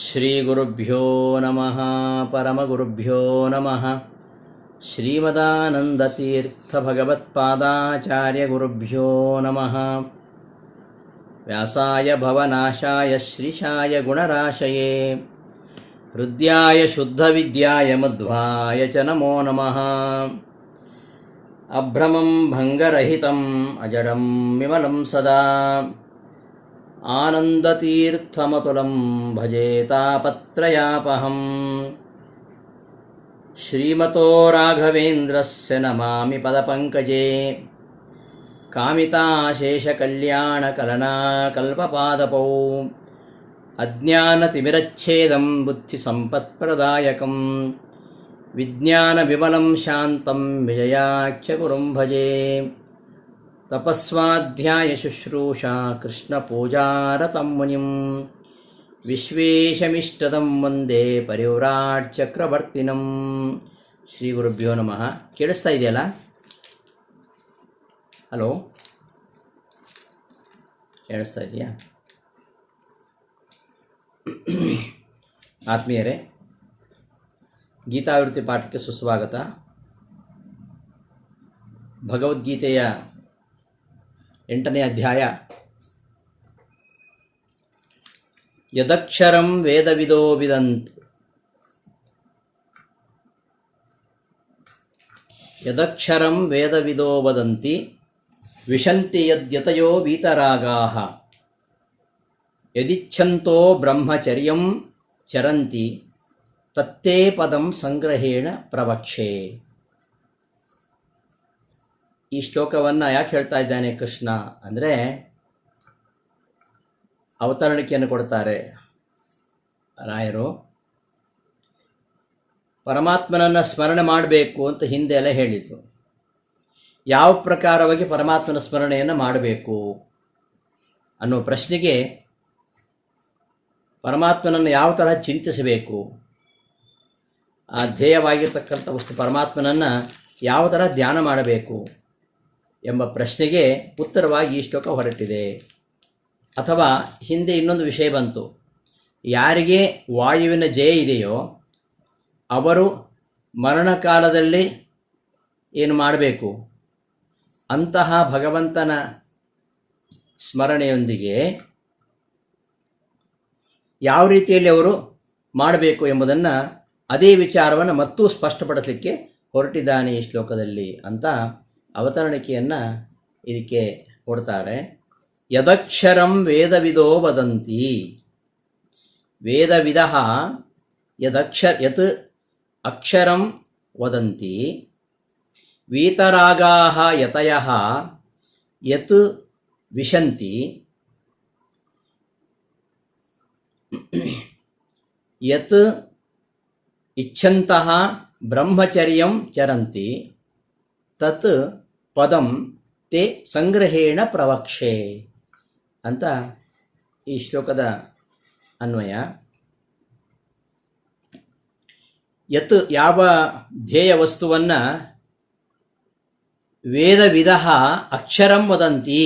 శ్రీగురుభ్యో నమ పరమగురుభ్యో నమ శ్రీమదానందతీర్థభగవత్పాదాచార్యగురుభ్యో నమ వ్యాసాయ భవనాశాయ శ్రీశాయ గుణరాశయే హృద్యాయ శుద్ధవిద్యాయ మధ్వాయ చ నమో నమ అభ్రమం భంగరహితం అజడం విమలం సదా आनन्दतीर्थमतुलं भजेतापत्रयापहं श्रीमतो राघवेन्द्रस्य नमामि पदपङ्कजे कामिताशेषकल्याणकलनाकल्पपादपौ अज्ञानतिमिरच्छेदं बुद्धिसम्पत्प्रदायकं विज्ञानविमलं शान्तं विजयाख्यगुरुं भजे तपस्वाध्यायशुश्रूषा कृष्णपूजारतं मुनिं ವಿಶ್ವೇಶಮಿಷ್ಟದಂ ವಂದೇ ಪರಿವ್ರಾಟ್ ಚಕ್ರವರ್ತಿನಂ ಶ್ರೀ ಗುರುಭ್ಯೋ ನಮಃ ಕೇಳಿಸ್ತಾ ಇದೆಯಲ್ಲ ಹಲೋ ಕೇಳಿಸ್ತಾ ಇದೆಯಾ ಆತ್ಮೀಯರೇ ಗೀತಾವೃತ್ತಿ ಪಾಠಕ್ಕೆ ಸುಸ್ವಾಗತ ಭಗವದ್ಗೀತೆಯ ಎಂಟನೇ ಅಧ್ಯಾಯ. ಯದಕ್ಷರಂ ವೇದವಿದೋ ವಿದಂತ್. ಯದಕ್ಷರಂ ವೇದವಿದೋ ವದಂತಿ ವಿಶಂತಿ ಯದ್ಯತಯೋ ವೀತರಾಗಾಹ. ಯದಿಚ್ಛಂತೋ ಬ್ರಹ್ಮಚರ್ಯಂ ಚರಂತಿ ತತ್ತೇ ಪದಂ ಸಂಗ್ರಹೇಣ ಪ್ರವಕ್ಷೆ. ಈ ಶ್ಲೋಕವನ್ನು ಯಾಕೆ ಹೇಳ್ತಾ ಇದ್ದಾನೆ ಕೃಷ್ಣ ಅಂದರೆ ಅವತರಣಿಕೆಯನ್ನು ಕೊಡ್ತಾರೆ ರಾಯರು. ಪರಮಾತ್ಮನನ್ನು ಸ್ಮರಣೆ ಮಾಡಬೇಕು ಅಂತ ಹಿಂದೆ ಎಲ್ಲ ಹೇಳಿದ್ದು. ಯಾವ ಪ್ರಕಾರವಾಗಿ ಪರಮಾತ್ಮನ ಸ್ಮರಣೆಯನ್ನು ಮಾಡಬೇಕು ಅನ್ನೋ ಪ್ರಶ್ನೆಗೆ ಪರಮಾತ್ಮನನ್ನು ಯಾವ ಥರ ಚಿಂತಿಸಬೇಕು, ಆ ಧ್ಯೇಯವಾಗಿರ್ತಕ್ಕಂಥ ವಸ್ತು ಪರಮಾತ್ಮನನ್ನು ಯಾವ ಥರ ಧ್ಯಾನ ಮಾಡಬೇಕು ಎಂಬ ಪ್ರಶ್ನೆಗೆ ಉತ್ತರವಾಗಿ ಈ ಶ್ಲೋಕ ಹೊರಟಿದೆ. ಅಥವಾ ಹಿಂದೆ ಇನ್ನೊಂದು ವಿಷಯ ಬಂತು. ಯಾರಿಗೆ ವಾಯುವಿನ ಜಯ ಇದೆಯೋ ಅವರು ಮರಣಕಾಲದಲ್ಲಿ ಏನು ಮಾಡಬೇಕು? ಅಂತಹ ಭಗವಂತನ ಸ್ಮರಣೆಯೊಂದಿಗೆ ಯಾವ ರೀತಿಯಲ್ಲಿ ಅವರು ಮಾಡಬೇಕು ಎಂಬುದನ್ನು ಅದೇ ವಿಚಾರವನ್ನು ಮತ್ತೂ ಸ್ಪಷ್ಟಪಡಿಸಲಿಕ್ಕೆ ಹೊರಟಿದ್ದಾನೆ ಈ ಶ್ಲೋಕದಲ್ಲಿ ಅಂತ ಅವತರಣಿಕೆಯನ್ನು ಇದಕ್ಕೆ ಕೊಡ್ತಾರೆ ಯದಕ್ಷರಂ ವೇದವಿದೋ ವದಂತಿ ವೇದವಿದ ಯದಕ್ಷ ಯತ್ ಅಕ್ಷರಂ ವದಂತಿ ವೀತರಾಗಾ ಯತಯ ಯತ್ ವಿಶಂತಿ ಯತ್ ಇಚ್ಛಂತಹ ಬ್ರಹ್ಮಚರ್ಯಂ ಚರಂತಿ ತತ್ ಪದಂ ತೇ ಸಂಗ್ರಹೇಣ ಪ್ರವಕ್ಷೆ ಅಂತ ಈ ಶ್ಲೋಕದ ಅನ್ವಯ. ಯತ್ ಯಾವ ಧ್ಯೇಯ ವಸ್ತುವನ್ನ ವೇದ ವಿಧ ಅಕ್ಷರಂ ವದಂತಿ.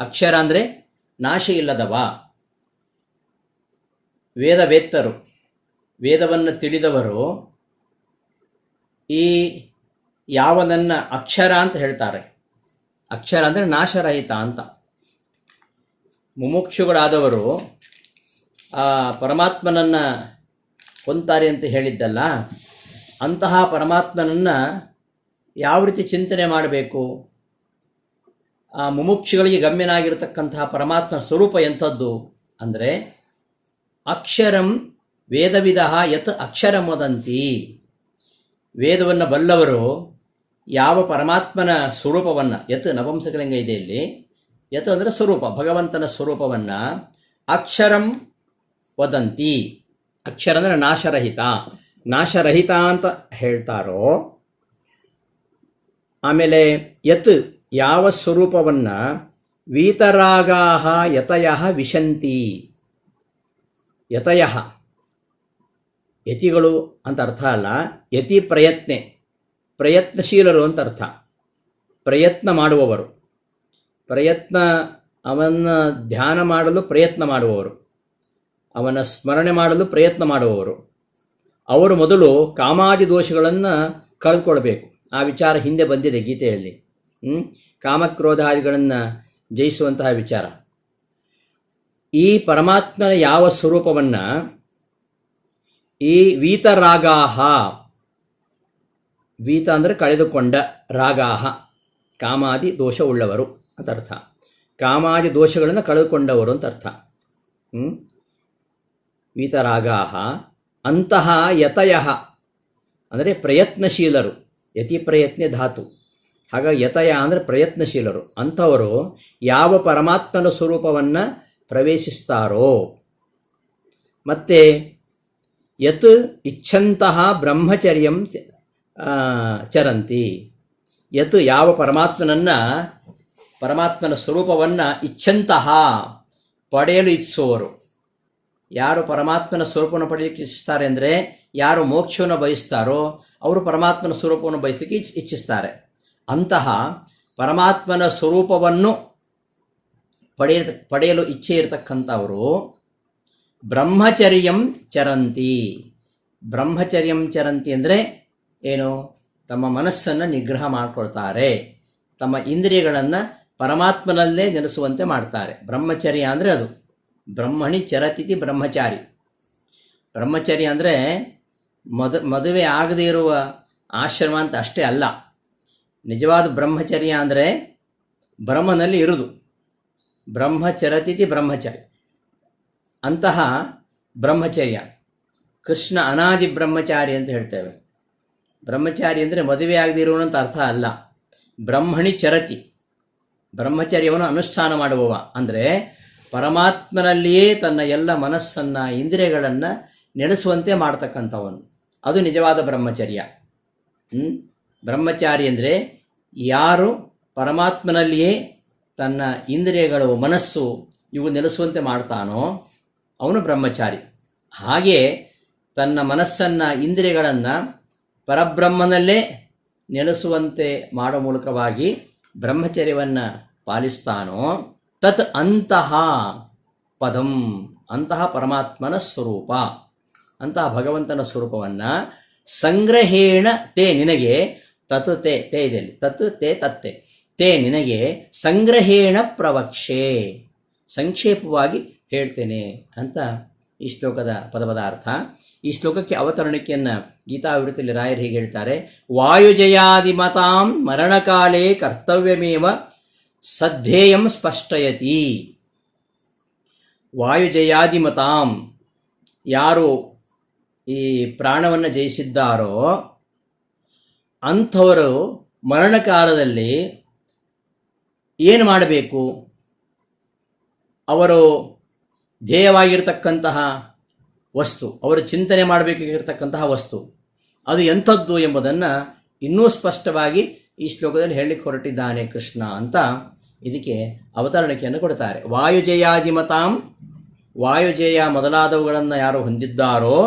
ಅಕ್ಷರ ಅಂದರೆ ನಾಶ ಇಲ್ಲದವ? ವೇದವೇತ್ತರು, ವೇದವನ್ನು ತಿಳಿದವರು ಈ ಯಾವನನ್ನ ಅಕ್ಷರ ಅಂತ ಹೇಳ್ತಾರೆ. ಅಕ್ಷರ ಅಂದರೆ ನಾಶರಹಿತ ಅಂತ. ಮುಮುಕ್ಷುಗಳಾದವರು, ಆ, ಪರಮಾತ್ಮನನ್ನು ಹೊಂತಾರೆ ಅಂತ ಹೇಳಿದ್ದಲ್ಲ, ಅಂತಹ ಪರಮಾತ್ಮನನ್ನು ಯಾವ ರೀತಿ ಚಿಂತನೆ ಮಾಡಬೇಕು? ಆ, ಮುಮುಕ್ಷುಗಳಿಗೆ ಗಮ್ಯನಾಗಿರತಕ್ಕಂತಹ ಪರಮಾತ್ಮನ ಸ್ವರೂಪ ಎಂಥದ್ದು? ಅಂದರೆ, ಅಕ್ಷರಂ ವೇದವಿಧ ಯತ್ ಅಕ್ಷರಮದಂತಿ. ವೇದವನ್ನು ಬಲ್ಲವರು ಯಾವ ಪರಮಾತ್ಮನ ಸ್ವರೂಪವನ್ನು, ಯತ್ ನಪಂಸಕಲಿಂಗ ಇದೆ ಇಲ್ಲಿ ಯತ್ ಅಂದರೆ ಸ್ವರೂಪ, ಭಗವಂತನ ಸ್ವರೂಪವನ್ನು ಅಕ್ಷರಂ ವದಂತಿ. ಅಕ್ಷರ ಅಂದರೆ ನಾಶರಹಿತ. ನಾಶರಹಿತ ಅಂತ ಹೇಳ್ತಾರೋ, ಆಮೇಲೆ ಯತ್ ಯಾವ ಸ್ವರೂಪವನ್ನು ವೀತರಾಗಾಹ ಯತಯ ವಿಶಂತಿ. ಯತಯ. ಯತಿಗಳು ಅಂತ ಅರ್ಥ ಅಲ್ಲ, ಯತಿ ಪ್ರಯತ್ನೆ. ಪ್ರಯತ್ನಶೀಲರು ಅಂತ ಅರ್ಥ. ಪ್ರಯತ್ನ ಮಾಡುವವರು. ಪ್ರಯತ್ನ ಅವನ ಧ್ಯಾನ ಮಾಡಲು ಪ್ರಯತ್ನ ಮಾಡುವವರು. ಅವನ ಸ್ಮರಣೆ ಮಾಡಲು ಪ್ರಯತ್ನ ಮಾಡುವವರು. ಅವರು ಮೊದಲು ಕಾಮಾದಿ ದೋಷಗಳನ್ನು ಕಳೆದುಕೊಳ್ಬೇಕು ಆ ವಿಚಾರ ಹಿಂದೆ ಬಂದಿದೆ ಗೀತೆಯಲ್ಲಿ. ಹ್ಞೂ ಕಾಮಕ್ರೋಧಾದಿಗಳನ್ನು ಜಯಿಸುವಂತಹ ವಿಚಾರ. ಈ ಪರಮಾತ್ಮನ ಯಾವ ಸ್ವರೂಪವನ್ನು ಈ ವೀತರಾಗಾಹ ವೀತ ಅಂದರೆ ಕಳೆದುಕೊಂಡ ರಾಗಾಹ, ಕಾಮಾದಿ ದೋಷ ಉಳ್ಳವರು ಅಂತ ಅರ್ಥ. ಕಾಮಾದಿ ದೋಷಗಳನ್ನು ಕಳೆದುಕೊಂಡವರು ಅಂತ ಅರ್ಥ? ವೀತರಾಗಾಹ ಅಂತಹ ಯತಯ ಅಂದರೆ ಪ್ರಯತ್ನಶೀಲರು, ಯತಿ ಪ್ರಯತ್ನ ಧಾತು. ಹಾಗಾಗಿ ಯತಯ ಅಂದರೆ ಪ್ರಯತ್ನಶೀಲರು. ಅಂಥವರು ಯಾವ ಪರಮಾತ್ಮನ ಸ್ವರೂಪವನ್ನು ಪ್ರವೇಶಿಸ್ತಾರೋ, ಮತ್ತು ಯತ್ ಇಚ್ಛಂತಹ ಬ್ರಹ್ಮಚರ್ಯಂ ಚರಂತಿ. ಯತ್ ಯಾವ ಪರಮಾತ್ಮನನ್ನು, ಪರಮಾತ್ಮನ ಸ್ವರೂಪವನ್ನು ಇಚ್ಛಂತಹ ಪಡೆಯಲು ಇಚ್ಛಿಸುವರು ಯಾರು ಪರಮಾತ್ಮನ ಸ್ವರೂಪವನ್ನು ಪಡೆಯಲಿಕ್ಕೆ ಇಚ್ಛಿಸ್ತಾರೆ ಅಂದರೆ, ಯಾರು ಮೋಕ್ಷವನ್ನು ಬಯಸ್ತಾರೋ, ಅವರು ಪರಮಾತ್ಮನ ಸ್ವರೂಪವನ್ನು ಬಯಸಲಿಕ್ಕೆ ಇಚ್, ಇಚ್ಛಿಸ್ತಾರೆ. ಅಂತಹ ಪರಮಾತ್ಮನ ಸ್ವರೂಪವನ್ನು ಪಡೆಯ, ಪಡೆಯಲು ಇಚ್ಛೆ ಇರತಕ್ಕಂಥವರು ಬ್ರಹ್ಮಚರ್ಯಂ ಚರಂತಿ. ಬ್ರಹ್ಮಚರ್ಯಂ ಚರಂತಿ ಅಂದರೆ ಏನು? ತಮ್ಮ ಮನಸ್ಸನ್ನು ನಿಗ್ರಹ ಮಾಡಿಕೊಳ್ತಾರೆ. ತಮ್ಮ ಇಂದ್ರಿಯಗಳನ್ನು ಪರಮಾತ್ಮನಲ್ಲೇ ನೆಲೆಸುವಂತೆ ಮಾಡ್ತಾರೆ. ಬ್ರಹ್ಮಚರ್ಯ ಅಂದರೆ ಅದು. ಬ್ರಹ್ಮಣಿ ಚರತಿಥಿ ಬ್ರಹ್ಮಚಾರಿ. ಬ್ರಹ್ಮಚರ್ಯ ಅಂದರೆ ಮದು, ಮದುವೆ ಆಗದೇ ಇರುವ ಆಶ್ರಮ ಅಂತ ಅಷ್ಟೇ ಅಲ್ಲ. ನಿಜವಾದ ಬ್ರಹ್ಮಚರ್ಯ ಅಂದರೆ ಬ್ರಹ್ಮನಲ್ಲಿ ಇರುವುದು ಬ್ರಹ್ಮಚರತಿಥಿ ಬ್ರಹ್ಮಚಾರಿ. ಅಂತಹ ಬ್ರಹ್ಮಚರ್ಯ. ಕೃಷ್ಣ ಅನಾದಿ ಬ್ರಹ್ಮಚಾರಿ ಅಂತ ಹೇಳ್ತೇವೆ. ಬ್ರಹ್ಮಚಾರಿ ಅಂದರೆ ಮದುವೆ ಆಗದಿರುವಂತ ಅಂತ ಅರ್ಥ ಅಲ್ಲ. ಬ್ರಹ್ಮಣಿ ಚರತಿ. ಬ್ರಹ್ಮಚಾರ್ಯವನ್ನು ಅನುಷ್ಠಾನ ಮಾಡುವವ. ಅಂದರೆ ಪರಮಾತ್ಮನಲ್ಲಿಯೇ ತನ್ನ ಎಲ್ಲ ಮನಸ್ಸನ್ನು, ಇಂದ್ರಿಯಗಳನ್ನು ನೆಲೆಸುವಂತೆ ಮಾಡ್ತಕ್ಕಂಥವನು. ಅದು ನಿಜವಾದ ಬ್ರಹ್ಮಚರ್ಯ. ಬ್ರಹ್ಮಚಾರಿ ಅಂದರೆ ಯಾರು ಪರಮಾತ್ಮನಲ್ಲಿಯೇ ತನ್ನ ಇಂದ್ರಿಯಗಳು, ಮನಸ್ಸು ಇವು ನೆಲೆಸುವಂತೆ ಮಾಡ್ತಾನೋ ಅವನು ಬ್ರಹ್ಮಚಾರಿ. ಹಾಗೆ ತನ್ನ ಮನಸ್ಸನ್ನು, ಇಂದ್ರಿಯಗಳನ್ನು ಪರಬ್ರಹ್ಮನಲ್ಲೇ ನೆಲೆಸುವಂತೆ ಮಾಡೋ ಮೂಲಕವಾಗಿ ಬ್ರಹ್ಮಚರ್ಯವನ್ನು ಪಾಲಿಸ್ತಾನೋ, ತತ್ ಅಂತಹ ಪದಂ, ಅಂತಹ ಪರಮಾತ್ಮನ ಸ್ವರೂಪ. ಅಂತಹ ಭಗವಂತನ ಸ್ವರೂಪವನ್ನು ಸಂಗ್ರಹೇಣ ತೇ ನಿನಗೆ, ತತ್ ತೇ ತೇ ಇದೆಯಲ್ಲಿ ತತ್ ತೇ ತತ್ತೆ ತೇ ನಿನಗೆ ಸಂಗ್ರಹೇಣ ಪ್ರವಕ್ಷೆ, ಸಂಕ್ಷೇಪವಾಗಿ ಹೇಳ್ತೇನೆ ಅಂತ ಈ ಶ್ಲೋಕದ ಪದಪದಾರ್ಥ. ಈ ಶ್ಲೋಕಕ್ಕೆ ಅವತರಣಿಕೆಯನ್ನು ಗೀತಾವೃತ್ತಿಯಲ್ಲಿ ರಾಯರು ಹೀಗೆ ಹೇಳ್ತಾರೆ ವಾಯುಜಯಾದಿಮತಾಂ ಮರಣಕಾಲೇ ಕರ್ತವ್ಯಮೇವ ಸದ್ಧೇಯಂ ಸ್ಪಷ್ಟಯತಿ. ವಾಯುಜಯಾದಿಮತಾಂ ಯಾರು ಈ ಪ್ರಾಣವನ್ನು ಜಯಿಸಿದ್ದಾರೋ ಅಂಥವರು ಮರಣಕಾಲದಲ್ಲಿ ಏನು ಮಾಡಬೇಕು? ಅವರು ಧ್ಯೇಯವಾಗಿರ್ತಕ್ಕಂತಹ ವಸ್ತು, ಅವರು ಚಿಂತನೆ ಮಾಡಬೇಕಾಗಿರ್ತಕ್ಕಂತಹ ವಸ್ತು, ಅದು ಎಂಥದ್ದು ಎಂಬುದನ್ನು ಇನ್ನೂ ಸ್ಪಷ್ಟವಾಗಿ ಈ ಶ್ಲೋಕದಲ್ಲಿ ಹೇಳಲಿಕ್ಕೆ ಹೊರಟಿದ್ದಾನೆ ಕೃಷ್ಣ ಅಂತ ಇದಕ್ಕೆ ಅವತರಣಿಕೆಯನ್ನು ಕೊಡ್ತಾರೆ. ವಾಯುಜಯಾದಿಮತಾಂ, ವಾಯುಜಯ ಮೊದಲಾದವುಗಳನ್ನು ಯಾರು ಹೊಂದಿದ್ದಾರೋ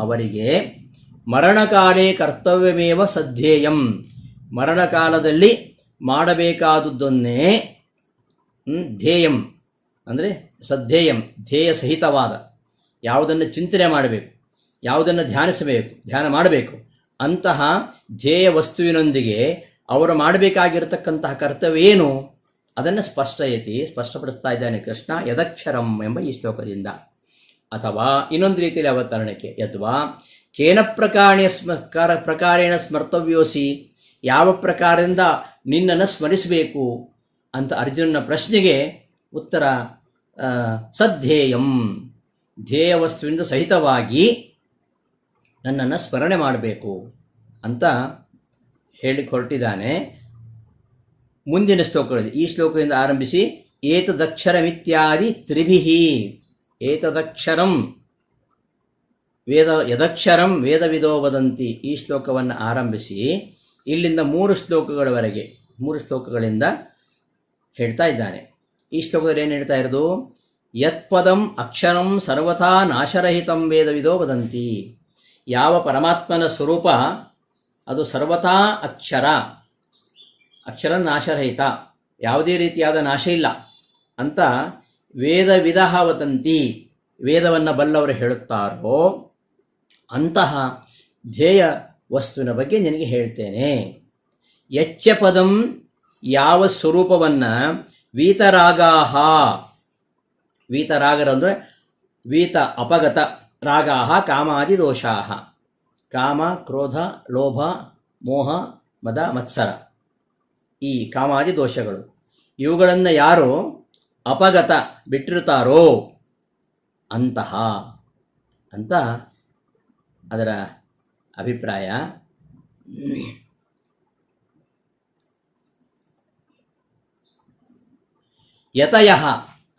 ಅವರಿಗೆ ಮರಣಕಾಲೇ ಕರ್ತವ್ಯಮೇವ ಸಧ್ಯೇಯಂ. ಮರಣಕಾಲದಲ್ಲಿ ಮಾಡಬೇಕಾದುದನ್ನೇ ಧ್ಯೇಯಂ. ಅಂದರೆ ಸಧ್ಯೇಯಂ ಧ್ಯೇಯ ಸಹಿತವಾದ ಯಾವುದನ್ನು ಚಿಂತನೆ ಮಾಡಬೇಕು, ಯಾವುದನ್ನು ಧ್ಯಾನಿಸಬೇಕು, ಧ್ಯಾನ ಮಾಡಬೇಕು, ಅಂತಹ ಧ್ಯೇಯ ವಸ್ತುವಿನೊಂದಿಗೆ ಅವರು ಮಾಡಬೇಕಾಗಿರತಕ್ಕಂತಹ ಕರ್ತವ್ಯ ಏನು ಅದನ್ನು ಸ್ಪಷ್ಟಯತಿ, ಸ್ಪಷ್ಟಪಡಿಸ್ತಾ ಇದ್ದಾನೆ ಕೃಷ್ಣ, ಯದಕ್ಷರಂ ಎಂಬ ಈ ಶ್ಲೋಕದಿಂದ. ಅಥವಾ ಇನ್ನೊಂದು ರೀತಿಯಲ್ಲಿ ಅವತರಣಕ್ಕೆ, ಯದ್ವಾ ಕೇನ ಪ್ರಕಾರೇಣ ಸ್ಮ, ಕರ, ಪ್ರಕಾರೇಣ ಸ್ಮರ್ತವ್ಯೋಸಿ, ಯಾವ ಪ್ರಕಾರದಿಂದ ನಿನ್ನನ್ನು ಸ್ಮರಿಸಬೇಕು ಅಂತ ಅರ್ಜುನನ ಪ್ರಶ್ನೆಗೆ ಉತ್ತರ ಸಧ್ಯೇಯಂ ಧ್ಯೇಯ ವಸ್ತುವಿನಿಂದ ಸಹಿತವಾಗಿ ನನ್ನನ್ನು ಸ್ಮರಣೆ ಮಾಡಬೇಕು ಅಂತ ಹೇಳಿ ಹೊರಟಿದ್ದಾನೆ ಮುಂದಿನ ಶ್ಲೋಕಗಳಿದೆ ಈ ಶ್ಲೋಕದಿಂದ ಆರಂಭಿಸಿ, ಏತದಕ್ಷರಮಿತ್ಯಾದಿ ತ್ರಿಭಿಹಿ, ಏತದಕ್ಷರಂ ವೇದ, ಯದಕ್ಷರಂ ವೇದವಿದೋ ವದಂತಿ, ಈ ಶ್ಲೋಕವನ್ನು ಆರಂಭಿಸಿ, ಇಲ್ಲಿಂದ ಮೂರು ಶ್ಲೋಕಗಳವರೆಗೆ, ಮೂರು ಶ್ಲೋಕಗಳಿಂದ ಹೇಳ್ತಾ ಇದ್ದಾನೆ. ಈ ಶ್ಲೋಕದಲ್ಲಿ ಏನು ಹೇಳ್ತಾ ಇರೋದು ಯತ್ಪದಂ ಅಕ್ಷರಂ ಸರ್ವಥಾ ನಾಶರಹಿತಂ ವೇದವಿದೋ ವದಂತಿ. ಯಾವ ಪರಮಾತ್ಮನ ಸ್ವರೂಪ ಅದು ಸರ್ವಥಾ ಅಕ್ಷರ. ಅಕ್ಷರ ನಾಶರಹಿತ. ಯಾವುದೇ ರೀತಿಯಾದ ನಾಶ ಇಲ್ಲ ಅಂತ ವೇದವಿಧ ವದಂತಿ ವೇದವನ್ನು ಬಲ್ಲವರು ಹೇಳುತ್ತಾರೋ ಅಂತಹ ಧ್ಯೇಯ ವಸ್ತುವಿನ ಬಗ್ಗೆ ನಿನಗೆ ಹೇಳ್ತೇನೆ. ಯಚ್ಚ ಪದಂ ಯಾವ ಸ್ವರೂಪವನ್ನು ವೀತರಾಗಾಹ. ವೀತರಾಗರ ಅಂದರೆ ವೀತ, ಅಪಗತ, ರಾಗಾಹ, ಕಾಮಾದಿ ದೋಷಾಹ. ಕಾಮ, ಕ್ರೋಧ, ಲೋಭ, ಮೋಹ, ಮದ, ಮತ್ಸರ. ಈ ಕಾಮಾದಿ ದೋಷಗಳು. ಇವುಗಳನ್ನು ಯಾರು ಅಪಗತ ಬಿಟ್ಟಿರುತ್ತಾರೋ? ಅಂತಹ. ಅಂತ ಅದರ ಅಭಿಪ್ರಾಯ. ಯತಯ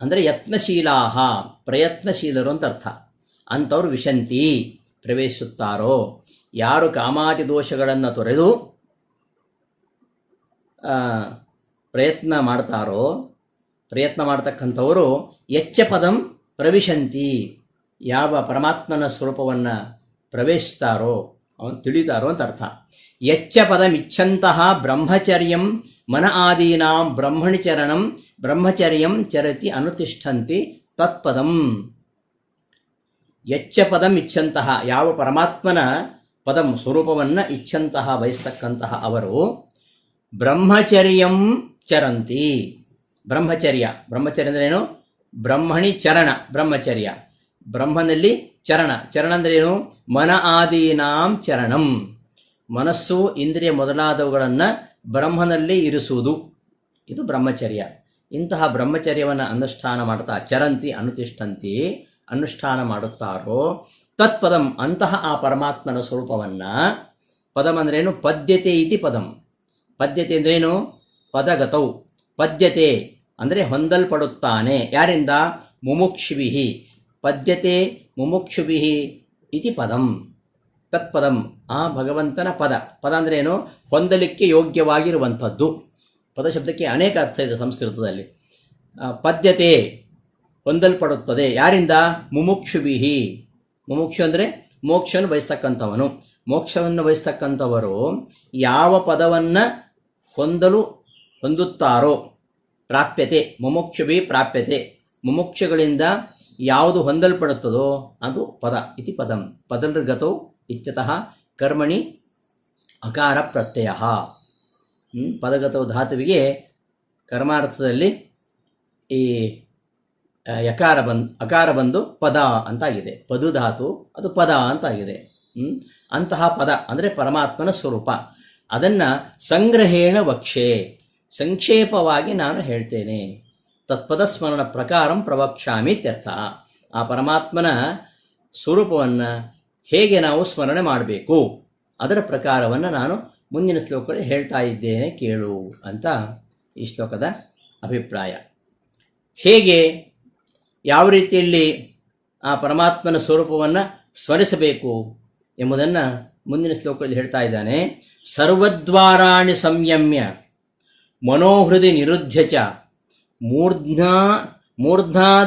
ಅಂದರೆ ಯತ್ನಶೀಲಾಹ, ಪ್ರಯತ್ನಶೀಲರು ಅಂತ ಅರ್ಥ. ಅಂಥವ್ರು ವಿಶಂತಿ ಪ್ರವೇಶಿಸುತ್ತಾರೋ, ಯಾರು ಕಾಮಾದಿ ದೋಷಗಳನ್ನು ತೊರೆದು ಪ್ರಯತ್ನ ಮಾಡ್ತಾರೋ, ಪ್ರಯತ್ನ ಮಾಡ್ತಕ್ಕಂಥವರು ಎಚ್ಚ ಪದಂ ಪ್ರವಿಶಂತಿ, ಯಾವ ಪರಮಾತ್ಮನ ಸ್ವರೂಪವನ್ನು ಪ್ರವೇಶಿಸ್ತಾರೋ ಅವನು ತಿಳಿತಾರೋ ಅಂತ ಅರ್ಥ. ಎಚ್ಚ ಪದಮಿಚ್ಛಂತಹ ಬ್ರಹ್ಮಚರ್ಯಂ ಮನ ಆದೀನಾಂ ಬ್ರಹ್ಮಣಿ ಚರಣಂ ಬ್ರಹ್ಮಚರ್ಯಂ ಚರತಿ ಅನುತಿಷ್ಠಂತಿ ತತ್ಪದಂ. ಎಚ್ಚ ಪದಂ ಇಚ್ಛಂತಹ ಯಾವ ಪರಮಾತ್ಮನ ಪದಂ ಸ್ವರೂಪವನ್ನು ಇಚ್ಛಂತಹ ಬಯಸ್ತಕ್ಕಂತಹ ಅವರು ಬ್ರಹ್ಮಚರ್ಯಂ ಚರಂತಿ. ಬ್ರಹ್ಮಚರ್ಯ. ಬ್ರಹ್ಮಚರ್ಯ ಅಂದ್ರೇನು? ಬ್ರಹ್ಮಣಿ ಚರಣ, ಬ್ರಹ್ಮಚರ್ಯ. ಬ್ರಹ್ಮನಲ್ಲಿ ಚರಣ. ಚರಣ ಅಂದ್ರೇನು ಮನ ಆದೀನಾಂ ಚರಣಂ. ಮನಸ್ಸು, ಇಂದ್ರಿಯ ಮೊದಲಾದವುಗಳನ್ನು ಬ್ರಹ್ಮನಲ್ಲಿ ಇರಿಸುವುದು. ಇದು ಬ್ರಹ್ಮಚರ್ಯ. ಇಂತಹ ಬ್ರಹ್ಮಚರ್ಯವನ್ನು ಅನುಷ್ಠಾನ ಮಾಡ್ತಾ, ಚರಂತಿ ಅನುತಿಷ್ಠಂತಿ ಅನುಷ್ಠಾನ ಮಾಡುತ್ತಾರೋ, ತತ್ಪದಂ ಅಂತಹ ಆ ಪರಮಾತ್ಮನ ಸ್ವರೂಪವನ್ನು, ಪದಂ ಅಂದ್ರೇನು ಪದ್ಯತೆ ಇತಿ ಪದಂ. ಪದ್ಯತೆ ಅಂದ್ರೇನು ಪದಗತೌ. ಪದ್ಯತೆ ಅಂದರೆ ಹೊಂದಲ್ಪಡುತ್ತಾನೆ. ಯಾರಿಂದ? ಮುಮುಕ್ಷುಭಿ ಪದ್ಯತೆ ಮುಮುಕ್ಷುಭಿ ಇತಿ ಪದಂ. ತತ್ಪದಂ. ಆ ಭಗವಂತನ ಪದ. ಪದ ಅಂದ್ರೇನು ಹೊಂದಲಿಕ್ಕೆ ಯೋಗ್ಯವಾಗಿರುವಂಥದ್ದು. ಪದ ಶಬ್ದಕ್ಕೆ ಅನೇಕ ಅರ್ಥ ಇದೆ ಸಂಸ್ಕೃತದಲ್ಲಿ. ಪದ್ಯತೆ ಹೊಂದಲ್ಪಡುತ್ತದೆ. ಯಾರಿಂದ? ಮುಮುಕ್ಷುಭಿ. ಮುಮುಕ್ಷು ಅಂದರೆ ಮೋಕ್ಷವನ್ನು ಬಯಸ್ತಕ್ಕಂಥವನು. ಮೋಕ್ಷವನ್ನು ಬಯಸ್ತಕ್ಕಂಥವರು ಯಾವ ಪದವನ್ನು ಹೊಂದಲು ಹೊಂದುತ್ತಾರೋ ಪ್ರಾಪ್ಯತೆ. ಮುಮುಕ್ಷುಭಿ ಪ್ರಾಪ್ಯತೆ. ಮುಮುಕ್ಷುಗಳಿಂದ ಯಾವುದು ಹೊಂದಲ್ಪಡುತ್ತದೋ ಅದು ಪದ ಇತಿ ಪದಂ. ಪದರ್ಗತೌ ಇತ್ಯತಃ ಕರ್ಮಣಿ ಅಕಾರ ಪ್ರತ್ಯಯ. ಪದಗತೌ ಧಾತುವಿಗೆ ಕರ್ಮಾರ್ಥದಲ್ಲಿ ಈ ಯಕಾರ ಬಂದು, ಅಕಾರ ಬಂದು ಪದ ಅಂತಾಗಿದೆ. ಪದು ಧಾತು ಅದು ಪದ ಅಂತಾಗಿದೆ? ಅಂತಹ ಪದ ಅಂದರೆ ಪರಮಾತ್ಮನ ಸ್ವರೂಪ. ಅದನ್ನು ಸಂಗ್ರಹೇಣ ವಕ್ಷೆ. ಸಂಕ್ಷೇಪವಾಗಿ ನಾನು ಹೇಳ್ತೇನೆ. ತತ್ಪದ ಸ್ಮರಣ ಪ್ರಕಾರಂ ಪ್ರವಕ್ಷಾಮಿ ಇತ್ಯರ್ಥ ಆ ಪರಮಾತ್ಮನ ಸ್ವರೂಪವನ್ನು ಹೇಗೆ ನಾವು ಸ್ಮರಣೆ ಮಾಡಬೇಕು? ಅದರ ಪ್ರಕಾರವನ್ನು ನಾನು ಮುಂದಿನ ಶ್ಲೋಕದಲ್ಲಿ ಹೇಳ್ತಾ ಇದ್ದೇನೆ ಕೇಳು ಅಂತ ಈ ಶ್ಲೋಕದ ಅಭಿಪ್ರಾಯ. ಹೇಗೆ, ಯಾವ ರೀತಿಯಲ್ಲಿ ಆ ಪರಮಾತ್ಮನ ಸ್ವರೂಪವನ್ನು ಸ್ಮರಿಸಬೇಕು ಎಂಬುದನ್ನು ಮುಂದಿನ ಶ್ಲೋಕದಲ್ಲಿ ಹೇಳ್ತಾ ಇದ್ದಾನೆ. ಸರ್ವದ್ವಾರಾಣಿ ಸಂಯಮ್ಯ ಮನೋಹೃದಿ ನಿರುದ್ಧ ಚ ಮೂರ್ಧ್ನಾ ಮೂರ್ಧ್ನಾ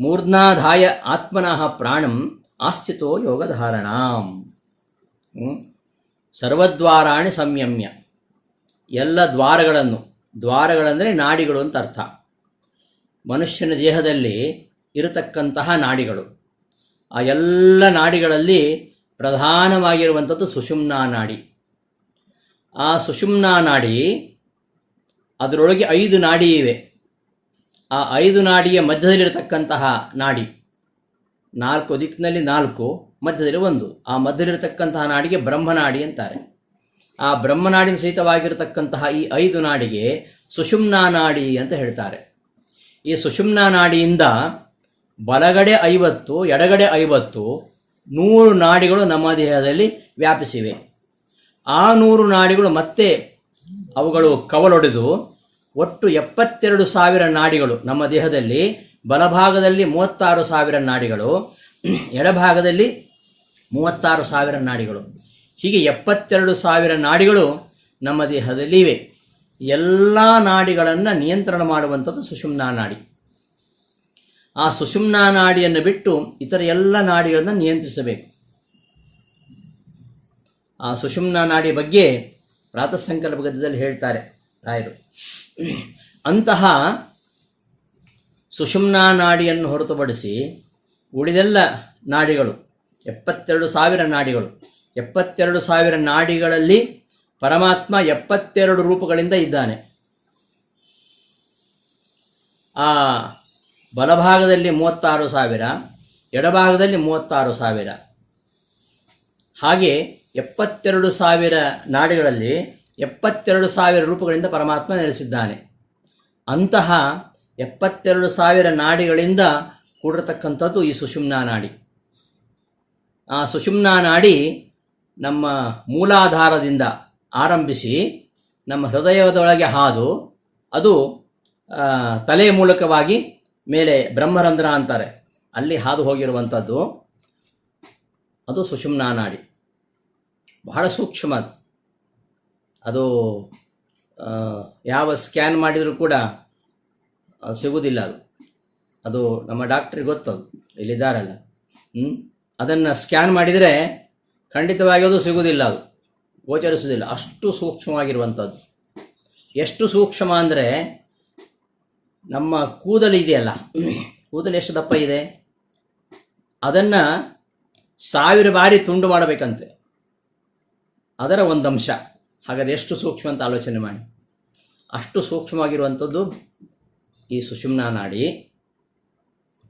ಮೂರ್ಧ್ನಾಧಾಯ ಆತ್ಮನಃ ಪ್ರಾಣಂ ಆಸ್ಥಿತೋ ಯೋಗಧಾರಣಾಂ? ಸರ್ವದ್ವಾರಾಣಿ ಸಂಯಮ್ಯ. ಎಲ್ಲ ದ್ವಾರಗಳನ್ನು, ದ್ವಾರಗಳಂದರೆ ನಾಡಿಗಳು ಅಂತ ಅರ್ಥ. ಮನುಷ್ಯನ ದೇಹದಲ್ಲಿ ಇರತಕ್ಕಂತಹ ನಾಡಿಗಳು. ಆ ಎಲ್ಲ ನಾಡಿಗಳಲ್ಲಿ ಪ್ರಧಾನವಾಗಿರುವಂಥದ್ದು ಸುಷುಮ್ನಾ ನಾಡಿ. ಆ ಸುಷುಮ್ನಾ ನಾಡಿ, ಅದರೊಳಗೆ ಐದು ನಾಡಿ ಇವೆ. ಆ ಐದು ನಾಡಿಯ ಮಧ್ಯದಲ್ಲಿರತಕ್ಕಂತಹ ನಾಡಿ. ನಾಲ್ಕು ದಿಕ್ಕಿನಲ್ಲಿ ನಾಲ್ಕು, ಮಧ್ಯದಲ್ಲಿ ಒಂದು. ಆ ಮಧ್ಯದಲ್ಲಿರತಕ್ಕಂತಹ ನಾಡಿಗೆ ಬ್ರಹ್ಮನಾಡಿ ಅಂತಾರೆ. ಆ ಬ್ರಹ್ಮನಾಡಿನ ಸಹಿತವಾಗಿರತಕ್ಕಂತಹ ಈ ಐದು ನಾಡಿಗೆ ಸುಷುಮ್ನಾ ನಾಡಿ ಅಂತ ಹೇಳ್ತಾರೆ. ಈ ಸುಷುಮ್ನಾ ನಾಡಿಯಿಂದ ಬಲಗಡೆ ಐವತ್ತು, ಎಡಗಡೆ ಐವತ್ತು, ನೂರು ನಾಡಿಗಳು ನಮ್ಮ ದೇಹದಲ್ಲಿ ವ್ಯಾಪಿಸಿವೆ. ಆ ನೂರು ನಾಡಿಗಳು ಮತ್ತೆ ಅವುಗಳು ಕವಲೊಡೆದು ಒಟ್ಟು ಎಪ್ಪತ್ತೆರಡು ಸಾವಿರ ನಾಡಿಗಳು ನಮ್ಮ ದೇಹದಲ್ಲಿ, ಬಲಭಾಗದಲ್ಲಿ ಮೂವತ್ತಾರು ಸಾವಿರ ನಾಡಿಗಳು, ಎಡಭಾಗದಲ್ಲಿ ಮೂವತ್ತಾರು ಸಾವಿರ ನಾಡಿಗಳು. ಹೀಗೆ ಎಪ್ಪತ್ತೆರಡು ಸಾವಿರ ನಾಡಿಗಳು ನಮ್ಮ ದೇಹದಲ್ಲಿ ಇವೆ ಎಲ್ಲ ನಾಡಿಗಳನ್ನು ನಿಯಂತ್ರಣ ಮಾಡುವಂಥದ್ದು ಸುಷುಮ್ನಾ ನಾಡಿ. ಆ ಸುಷುಮ್ನಾ ನಾಡಿಯನ್ನು ಬಿಟ್ಟು ಇತರ ಎಲ್ಲ ನಾಡಿಗಳನ್ನು ನಿಯಂತ್ರಿಸಬೇಕು. ಆ ಸುಷುಮ್ನಾ ನಾಡಿ ಬಗ್ಗೆ ಪ್ರಾತಃಸಂಕಲ್ಪ ಗದ್ಯದಲ್ಲಿ ಹೇಳ್ತಾರೆ ರಾಯರು. ಅಂತಹ ಸುಷುಮ್ನಾ ನಾಡಿಯನ್ನು ಹೊರತುಪಡಿಸಿ ಉಳಿದೆಲ್ಲ ನಾಡಿಗಳು, ಎಪ್ಪತ್ತೆರಡು ಸಾವಿರ ನಾಡಿಗಳು, ಎಪ್ಪತ್ತೆರಡು ಸಾವಿರ ನಾಡಿಗಳಲ್ಲಿ ಪರಮಾತ್ಮ ಎಪ್ಪತ್ತೆರಡು ರೂಪಗಳಿಂದ ಇದ್ದಾನೆ. ಆ ಬಲಭಾಗದಲ್ಲಿ ಮೂವತ್ತಾರು ಸಾವಿರ, ಎಡಭಾಗದಲ್ಲಿ ಮೂವತ್ತಾರು ಸಾವಿರ. ಹಾಗೆ ಎಪ್ಪತ್ತೆರಡು ಸಾವಿರ ನಾಡಿಗಳಲ್ಲಿ ಎಪ್ಪತ್ತೆರಡು ಸಾವಿರ ರೂಪಗಳಿಂದ ಪರಮಾತ್ಮ ನೆಲೆಸಿದ್ದಾನೆ. ಅಂತಹ ಎಪ್ಪತ್ತೆರಡು ಸಾವಿರ ನಾಡಿಗಳಿಂದ ಕೂಡಿರತಕ್ಕಂಥದ್ದು ಈ ಸುಷುಮ್ನಾ ನಾಡಿ. ಆ ಸುಷುಮ್ನಾ ನಾಡಿ ನಮ್ಮ ಮೂಲಾಧಾರದಿಂದ ಆರಂಭಿಸಿ ನಮ್ಮ ಹೃದಯದೊಳಗೆ ಹಾದು ಅದು ತಲೆ ಮೂಲಕವಾಗಿ ಮೇಲೆ ಬ್ರಹ್ಮರಂಧ್ರ ಅಂತಾರೆ. ಅಲ್ಲಿ ಹಾದು ಹೋಗಿರುವಂಥದ್ದು ಅದು ಸುಷುಮ್ನಾ ನಾಡಿ. ಬಹಳ ಸೂಕ್ಷ್ಮ ಅದು. ಯಾವ ಸ್ಕ್ಯಾನ್ ಮಾಡಿದರೂ ಕೂಡ ಸಿಗುವುದಿಲ್ಲ ಅದು. ಅದು ನಮ್ಮ ಡಾಕ್ಟ್ರಿಗೆ ಗೊತ್ತದು ಇಲ್ಲಿದ್ದಾರಲ್ಲ ಹ್ಞೂ ಅದನ್ನು ಸ್ಕ್ಯಾನ್ ಮಾಡಿದರೆ ಖಂಡಿತವಾಗಿ ಅದು ಸಿಗುವುದಿಲ್ಲ ಅದು. ಗೋಚರಿಸುವುದಿಲ್ಲ ಅಷ್ಟು ಸೂಕ್ಷ್ಮವಾಗಿರುವಂಥದ್ದು ಎಷ್ಟು ಸೂಕ್ಷ್ಮ ಅಂದರೆ, ನಮ್ಮ ಕೂದಲು ಇದೆಯಲ್ಲ. ಕೂದಲು ಎಷ್ಟು ದಪ್ಪ ಇದೆ? ಅದನ್ನು ಸಾವಿರ ಬಾರಿ ತುಂಡು ಮಾಡಬೇಕಂತೆ. ಅದರ ಒಂದು ಅಂಶ ಹಾಗಾದ್ರೆ ಎಷ್ಟು ಸೂಕ್ಷ್ಮ ಅಂತ ಆಲೋಚನೆ ಮಾಡಿ. ಅಷ್ಟು ಸೂಕ್ಷ್ಮವಾಗಿರುವಂಥದ್ದು ಈ ಸುಷುಮ್ನಾ ನಾಡಿ.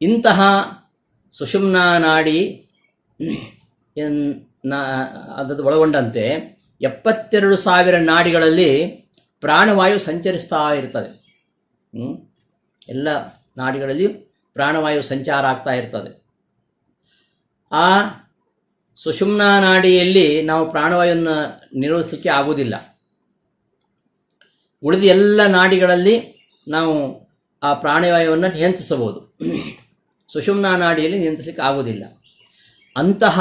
ಇಂತಹ ಸುಷುಮ್ನಾ ನಾಡಿ ಎನ್- ನಾ- ಅದದ್ದು ಒಳಗೊಂಡಂತೆ ಎಪ್ಪತ್ತೆರಡು ಸಾವಿರ ನಾಡಿಗಳಲ್ಲಿ ಪ್ರಾಣವಾಯು ಸಂಚರಿಸ್ತಾ ಇರ್ತದೆ. ಎಲ್ಲ ನಾಡಿಗಳಲ್ಲಿಯೂ ಪ್ರಾಣವಾಯು ಸಂಚಾರ ಆಗ್ತಾ ಇರ್ತದೆ. ಆ ಸುಷುಮ್ನಾ ನಾಡಿಯಲ್ಲಿ ನಾವು ಪ್ರಾಣವಾಯುವನ್ನು ನಿರ್ವಹಿಸಲಿಕ್ಕೆ ಆಗುವುದಿಲ್ಲ. ಉಳಿದ ಎಲ್ಲ ನಾಡಿಗಳಲ್ಲಿ ನಾವು ಆ ಪ್ರಾಣವಾಯುವನ್ನು ನಿಯಂತ್ರಿಸಬಹುದು. ಸುಷುಮ್ನ ನಾಡಿಯಲ್ಲಿ ನಿಯಂತ್ರಿಸಲಿಕ್ಕೆ ಆಗುವುದಿಲ್ಲ. ಅಂತಹ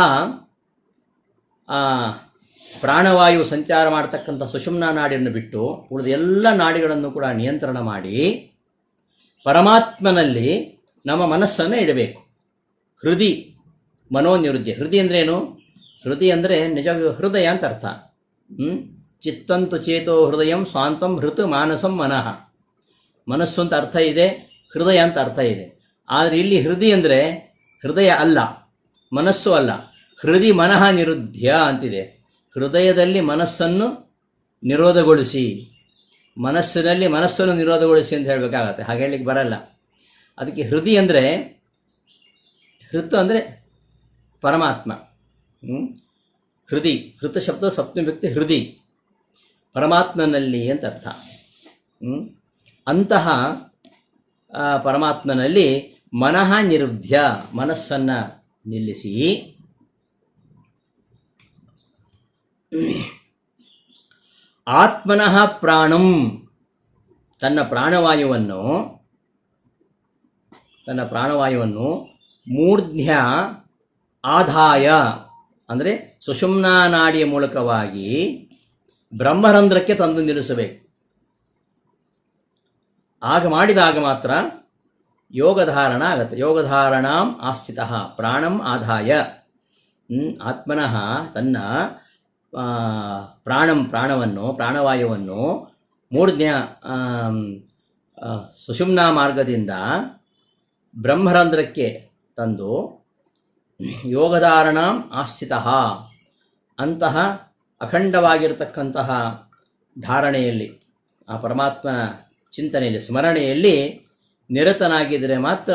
ಪ್ರಾಣವಾಯು ಸಂಚಾರ ಮಾಡತಕ್ಕಂಥ ಸುಷುಮ್ನ ನಾಡಿಯನ್ನು ಬಿಟ್ಟು ಉಳಿದ ಎಲ್ಲ ನಾಡಿಗಳನ್ನು ಕೂಡ ನಿಯಂತ್ರಣ ಮಾಡಿ ಪರಮಾತ್ಮನಲ್ಲಿ ನಮ್ಮ ಮನಸ್ಸನ್ನು ಇಡಬೇಕು. ಹೃದಯ ಮನೋನಿವೃದ್ಧಿ ಹೃದಯ ಅಂದ್ರೇನು ಹೃದಯ ಅಂದರೆ ನಿಜವಾಗಿ ಹೃದಯ ಅಂತ ಅರ್ಥ? ಚಿತ್ತಂತು ಚೇತೋ ಹೃದಯಂ ಸ್ವಾಂತಂ ಹೃತ್ ಮಾನಸಂ ಮನಃ. ಮನಸ್ಸು ಅಂತ ಅರ್ಥ ಇದೆ, ಹೃದಯ ಅಂತ ಅರ್ಥ ಇದೆ. ಆದರೆ ಇಲ್ಲಿ ಹೃದಯ ಅಂದರೆ ಹೃದಯ ಅಲ್ಲ, ಮನಸ್ಸು ಅಲ್ಲ. ಹೃದಯ ಮನಃ ನಿರುದ್ಧ್ಯ ಅಂತಿದೆ. ಹೃದಯದಲ್ಲಿ ಮನಸ್ಸನ್ನು ನಿರೋಧಗೊಳಿಸಿ. ಮನಸ್ಸಿನಲ್ಲಿ ಮನಸ್ಸನ್ನು ನಿರೋಧಗೊಳಿಸಿ ಅಂತ ಹೇಳಬೇಕಾಗತ್ತೆ. ಹಾಗೆ ಹೇಳಲಿಕ್ಕೆ ಬರಲ್ಲ. ಅದಕ್ಕೆ ಹೃದಯ ಅಂದರೆ, ಹೃತ್ ಅಂದರೆ ಪರಮಾತ್ಮ? ಹೃದಯ ಹೃತ ಶಬ್ದ, ಸಪ್ತಮಿ ವ್ಯಕ್ತಿ ಹೃದಯ ಪರಮಾತ್ಮನಲ್ಲಿ ಅಂತ ಅರ್ಥ? ಅಂತಹ ಪರಮಾತ್ಮನಲ್ಲಿ ಮನಃ ನಿರುದ್ಧ್ಯ, ಮನಸ್ಸನ್ನು ನಿಲ್ಲಿಸಿ ಆತ್ಮನಃ ಪ್ರಾಣಂ, ತನ್ನ ಪ್ರಾಣವಾಯುವನ್ನು ತನ್ನ ಪ್ರಾಣವಾಯುವನ್ನು ಮೂರ್ಧ್ಯ ಆದಾಯ ಅಂದರೆ ಸುಷುಮ್ನ ನಾಡಿಯ ಮೂಲಕವಾಗಿ ಬ್ರಹ್ಮರಂಧ್ರಕ್ಕೆ ತಂದು ನಿಲ್ಲಿಸಬೇಕು. ಆಗ ಮಾಡಿದಾಗ ಮಾತ್ರ ಯೋಗಧಾರಣ ಆಗತ್ತೆ. ಯೋಗಧಾರಣಾಂ ಆಸ್ಥಿತ ಪ್ರಾಣಂ ಆದಾಯ. ಆತ್ಮನಃ ತನ್ನ ಪ್ರಾಣಂ, ಪ್ರಾಣವನ್ನು, ಪ್ರಾಣವಾಯುವನ್ನು ಸುಷುಮ್ನ ಸುಷುಮ್ನಾ ಮಾರ್ಗದಿಂದ ಬ್ರಹ್ಮರಂಧ್ರಕ್ಕೆ ತಂದು ಯೋಗಧಾರಣಾಂ ಆಸ್ಥಿತ ಅಂತಹ ಅಖಂಡವಾಗಿರತಕ್ಕಂತಹ ಧಾರಣೆಯಲ್ಲಿ, ಆ ಪರಮಾತ್ಮನ ಚಿಂತನೆಯಲ್ಲಿ, ಸ್ಮರಣೆಯಲ್ಲಿ ನಿರತನಾಗಿದ್ದರೆ ಮಾತ್ರ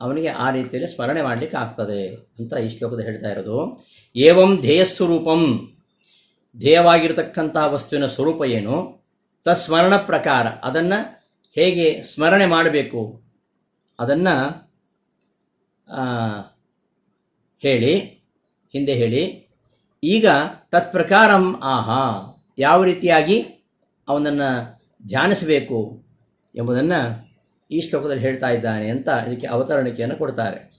ಅವನಿಗೆ ಆ ರೀತಿಯಲ್ಲಿ ಸ್ಮರಣೆ ಮಾಡಲಿಕ್ಕೆ ಆಗ್ತದೆ ಅಂತ ಈ ಶ್ಲೋಕದ ಹೇಳ್ತಾ ಇರೋದು. ಏವಂ ಧ್ಯೇಯಸ್ವರೂಪಂ ಧ್ಯೇಯವಾಗಿರತಕ್ಕಂತಹ ವಸ್ತುವಿನ ಸ್ವರೂಪ ಏನು? ತಸ್ಮರಣ ಪ್ರಕಾರ. ಅದನ್ನು ಹೇಗೆ ಸ್ಮರಣೆ ಮಾಡಬೇಕು? ಅದನ್ನು ಹೇಳಿ, ಹಿಂದೆ ಹೇಳಿ, ಈಗ ತತ್ಪ್ರಕಾರಂ ಆಹಾ, ಯಾವ ರೀತಿಯಾಗಿ ಅವನನ್ನು ಧ್ಯಾನಿಸಬೇಕು ಎಂಬುದನ್ನು ಈ ಶ್ಲೋಕದಲ್ಲಿ ಹೇಳ್ತಾ ಇದ್ದಾನೆ ಅಂತ ಇದಕ್ಕೆ ಅವತರಣಿಕೆಯನ್ನು ಕೊಡ್ತಾರೆ.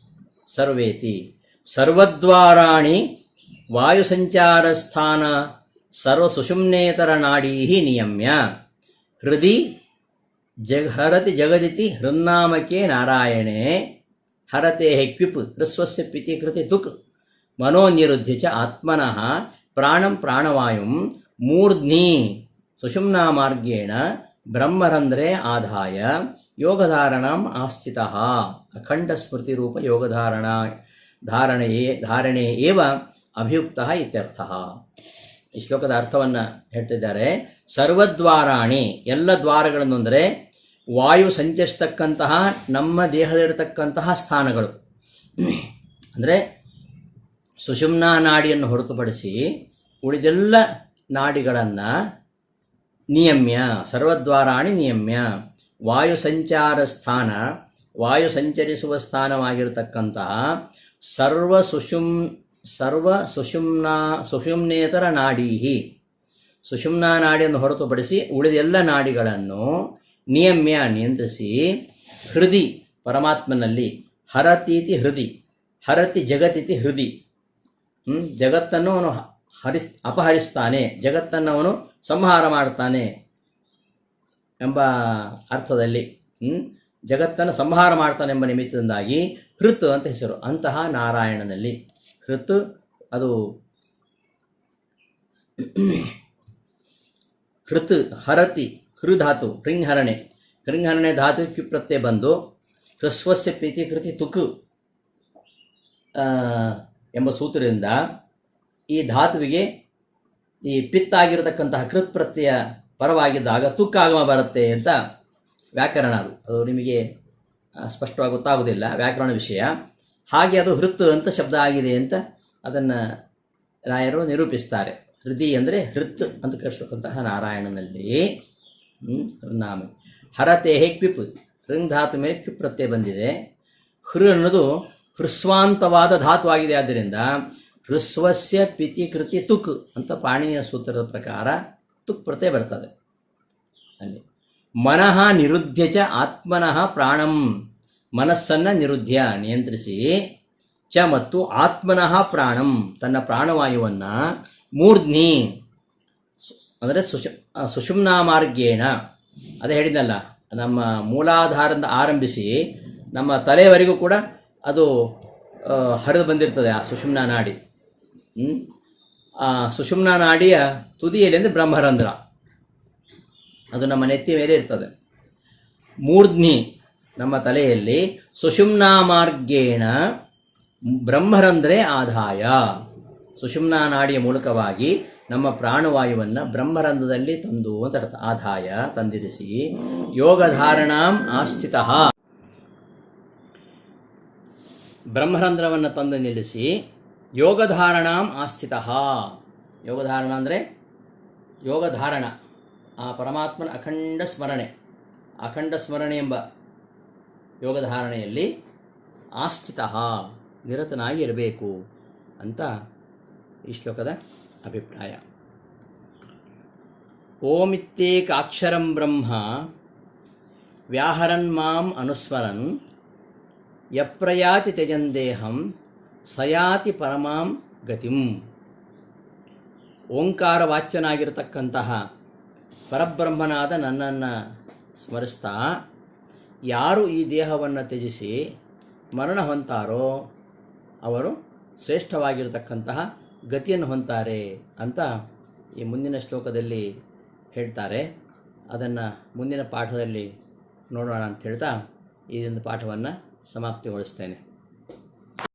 ಸರ್ವೇತಿ ಸರ್ವದ್ವಾರಾಣಿ ವಾಯುಸಂಚಾರ ಸ್ಥಾನ ಸರ್ವ ಸುಷುಮ್ನೇತರ ನಾಡೀಹಿ ನಿಯಮ್ಯ. ಹೃದಿ ಜಗ ಹರತಿ ಜಗದಿತಿ ಹೃನ್ನಾಮಕೆ ನಾರಾಯಣೆ. ಹರತೆ ಕ್ವಿಪ್, ಹೃಸ್ವಸ್ಯ ಪಿತಿ ಕೃತಿ ದುಕ್ ಮನೋನಿರುದ್ಧಿ ಚ ಆತ್ಮನಃ ಪ್ರಾಣಂ ಪ್ರಾಣವಾಯುಂ ಮೂರ್ಧ್ನಿ. ಸುಷುಮ್ನಾ ಮಾರ್ಗೇಣ ಬ್ರಹ್ಮರಂಧ್ರೆ ಆದಾಯ, ಯೋಗಧಾರಣ ಆಸ್ಥಿತ ಅಖಂಡ ಸ್ಮೃತಿ ರೂಪ ಯೋಗಧಾರಣ, ಧಾರಣೆಯೇ ಧಾರಣೆ ಏವ ಅಭಿಯುಕ್ತ ಇತ್ಯರ್ಥ. ಈ ಶ್ಲೋಕದ ಅರ್ಥವನ್ನು ಹೇಳ್ತಿದ್ದಾರೆ. ಸರ್ವದ್ವಾರಾಣಿ, ಎಲ್ಲ ದ್ವಾರಗಳನ್ನು ಅಂದರೆ ವಾಯು ಸಂಚರಿಸತಕ್ಕಂತಹ ನಮ್ಮ ದೇಹದಲ್ಲಿರತಕ್ಕಂತಹ ಸ್ಥಾನಗಳು. ಅಂದರೆ ಸುಷುಮ್ನಾ ನಾಡಿಯನ್ನು ಹೊರತುಪಡಿಸಿ ಉಳಿದೆಲ್ಲ ನಾಡಿಗಳನ್ನು ನಿಯಮ್ಯ, ಸರ್ವದ್ವಾರಾಣಿ ನಿಯಮ್ಯ, ವಾಯು ಸಂಚಾರ ಸ್ಥಾನ, ವಾಯು ಸಂಚರಿಸುವ ಸ್ಥಾನವಾಗಿರತಕ್ಕಂತಹ ಸರ್ವ ಸುಷುಮ್, ಸರ್ವ ಸುಷುಮ್ನಾ, ಸುಷುಮ್ನೇತರ ನಾಡೀಹಿ. ಸುಷುಮ್ನಾ ನಾಡಿಯನ್ನು ಹೊರತುಪಡಿಸಿ ಉಳಿದೆಲ್ಲ ನಾಡಿಗಳನ್ನು ನಿಯಮ್ಯ ನಿಯಂತ್ರಿಸಿ ಹೃದಿ ಪರಮಾತ್ಮನಲ್ಲಿ ಹರತೀತಿ ಹೃದಿ, ಹರತಿ ಜಗತಿತಿ ಹೃದಿ ಹ್ಮ್? ಜಗತ್ತನ್ನು ಅವನು ಹರಿಸ್, ಅಪಹರಿಸ್ತಾನೆ, ಜಗತ್ತನ್ನು ಅವನು ಸಂಹಾರ ಮಾಡ್ತಾನೆ ಎಂಬ ಅರ್ಥದಲ್ಲಿ? ಜಗತ್ತನ್ನು ಸಂಹಾರ ಮಾಡ್ತಾನೆ ಎಂಬ ನಿಮಿತ್ತದಿಂದಾಗಿ ಹೃತ್ ಅಂತ ಹೆಸರು, ಅಂತಹ ನಾರಾಯಣನಲ್ಲಿ ಹೃತ್ ಅದು ಹೃತ್ ಹರತಿ ಹೃಧಾತು ಹೃಂಹರಣೆ ಹೃಂಹರಣೆ ಧಾತು ಕ್ಯುಪ್ರತ್ಯ ಬಂದು ಹೃಸ್ವಸ್ಯ ಪ್ರೀತಿ ಕೃತಿ ತುಕು ಎಂಬ ಸೂತ್ರದಿಂದ ಈ ಧಾತುವಿಗೆ ಈ ಪಿತ್ತಾಗಿರತಕ್ಕಂತಹ ಕೃತ್ ಪ್ರತ್ಯಯ ಪರವಾಗಿದ್ದಾಗ ತುಕ್ಕಾಗಮ ಬರುತ್ತೆ ಅಂತ ವ್ಯಾಕರಣ ಅದು. ಅದು ನಿಮಗೆ ಸ್ಪಷ್ಟವಾಗಿ ಗೊತ್ತಾಗೋದಿಲ್ಲ ವ್ಯಾಕರಣ ವಿಷಯ. ಹಾಗೆ ಅದು ಹೃತ್ ಅಂತ ಶಬ್ದ ಆಗಿದೆ ಅಂತ ಅದನ್ನು ರಾಯರು ನಿರೂಪಿಸ್ತಾರೆ. ಹೃದಿ ಅಂದರೆ ಹೃತ್ ಅಂತ ಕರೆಸತಕ್ಕಂತಹ ನಾರಾಯಣನಲ್ಲಿ ನಾಮ ಹರತೆ ಕ್ವಿಪ್. ಹೃಂಗ್ ಧಾತು ಮೇಲೆ ಕ್ವಿಪ್ ಪ್ರತ್ಯಯ ಬಂದಿದೆ. ಹೃ ಅನ್ನೋದು ಹೃಸ್ವಾಂತವಾದ ಧಾತುವಾಗಿದೆ. ಆದ್ದರಿಂದ ಹೃಸ್ವಸ್ಯ ಪಿತಿ ಕೃತಿ ತುಕ್ ಅಂತ ಪಾಣಿನಿಯ ಸೂತ್ರದ ಪ್ರಕಾರ ತುಕ್ ಪ್ರತ್ಯಯ ಬರ್ತದೆ. ಅಲ್ಲಿ. ಮನಃ ನಿರುದ್ಧ್ಯ ಚ ಆತ್ಮನಃ ಪ್ರಾಣಂ. ಮನಸ್ಸನ್ನು ನಿರುದ್ಧ್ಯ ನಿಯಂತ್ರಿಸಿ ಚ ಮತ್ತು ಆತ್ಮನಃ ಪ್ರಾಣಂ. ತನ್ನ ಪ್ರಾಣವಾಯುವನ್ನು ಮೂರ್ಧ್ನಿ ಅಂದರೆ ಸುಶು ಸುಷುಮ್ನ ಮಾರ್ಗೇಣ ಅದೇ ಹೇಳಿದ್ನಲ್ಲ, ನಮ್ಮ ಮೂಲಾಧಾರದಿಂದ ಆರಂಭಿಸಿ ನಮ್ಮ ತಲೆಯವರೆಗೂ ಕೂಡ ಅದು ಹರಿದು ಬಂದಿರ್ತದೆ ಆ ಸುಷುಮ್ನಾ ನಾಡಿ? ಆ ಸುಷುಮ್ನಾ ನಾಡಿಯ ತುದಿಯಲ್ಲಿ ಅಂದರೆ ಬ್ರಹ್ಮರಂಧ್ರ. ಅದು ನಮ್ಮ ನೆತ್ತಿ ಮೇಲೆ ಇರ್ತದೆ. ಮೂರ್ಧ್ನಿ ನಮ್ಮ ತಲೆಯಲ್ಲಿ ಸುಷುಮ್ನಾ ಮಾರ್ಗೇಣ ಬ್ರಹ್ಮರಂಧ್ರೆ ಆದಾಯ. ಸುಷುಮ್ನಾ ನಾಡಿಯ ಮೂಲಕವಾಗಿ ನಮ್ಮ ಪ್ರಾಣವಾಯುವನ್ನು ಬ್ರಹ್ಮರಂಧ್ರದಲ್ಲಿ ತಂದು ಅಂತ ಅರ್ಥ. ಆದಾಯ ತಂದಿರಿಸಿ. ಯೋಗಧಾರಣಾಂ ಆಸ್ಥಿತ ಬ್ರಹ್ಮರಂಧ್ರವನ್ನು ತಂದು ನಿಲ್ಲಿಸಿ. ಯೋಗಧಾರಣಾಂ ಆಸ್ಥಿತ ಯೋಗಧಾರಣ ಅಂದರೆ ಯೋಗಧಾರಣ. ಆ ಪರಮಾತ್ಮನ ಅಖಂಡ ಸ್ಮರಣೆ. ಅಖಂಡ ಸ್ಮರಣೆ ಎಂಬ ಯೋಗಧಾರಣೆಯಲ್ಲಿ ಆಸ್ಥಿತ ನಿರತನಾಗಿರಬೇಕು ಅಂತ ಈ ಶ್ಲೋಕದ ಅಭಿಪ್ರಾಯ. ಓಮಿತ್ತೇಕಾಕ್ಷರಂ ಬ್ರಹ್ಮ, ವ್ಯಾಹರನ್ ಮಾಂ ಅನುಸ್ಮರನ್, ಯಪ್ರಯಾತಿ ತ್ಯಜಂದೇಹಂ ಸಯಾತಿ ಪರಮಾಂ ಗತಿಂ. ಓಂಕಾರ ವಾಚ್ಯನಾಗಿರತಕ್ಕಂತಹ ಪರಬ್ರಹ್ಮನಾದ ನನ್ನನ್ನು ಸ್ಮರಿಸ್ತಾ, ಯಾರು ಈ ದೇಹವನ್ನು ತ್ಯಜಿಸಿ ಮರಣ ಹೊಂತಾರೋ, ಅವರು ಶ್ರೇಷ್ಠವಾಗಿರತಕ್ಕಂತಹ ಗತಿಯನ್ನು ಹೊಂತಾರೆ ಅಂತ ಈ ಮುಂದಿನ ಶ್ಲೋಕದಲ್ಲಿ ಹೇಳ್ತಾರೆ. ಅದನ್ನು ಮುಂದಿನ ಪಾಠದಲ್ಲಿ ನೋಡೋಣ ಅಂತ ಹೇಳ್ತಾ ಒಂದು ಪಾಠವನ್ನು ಸಮಾಪ್ತಿಗೊಳಿಸ್ತೇನೆ.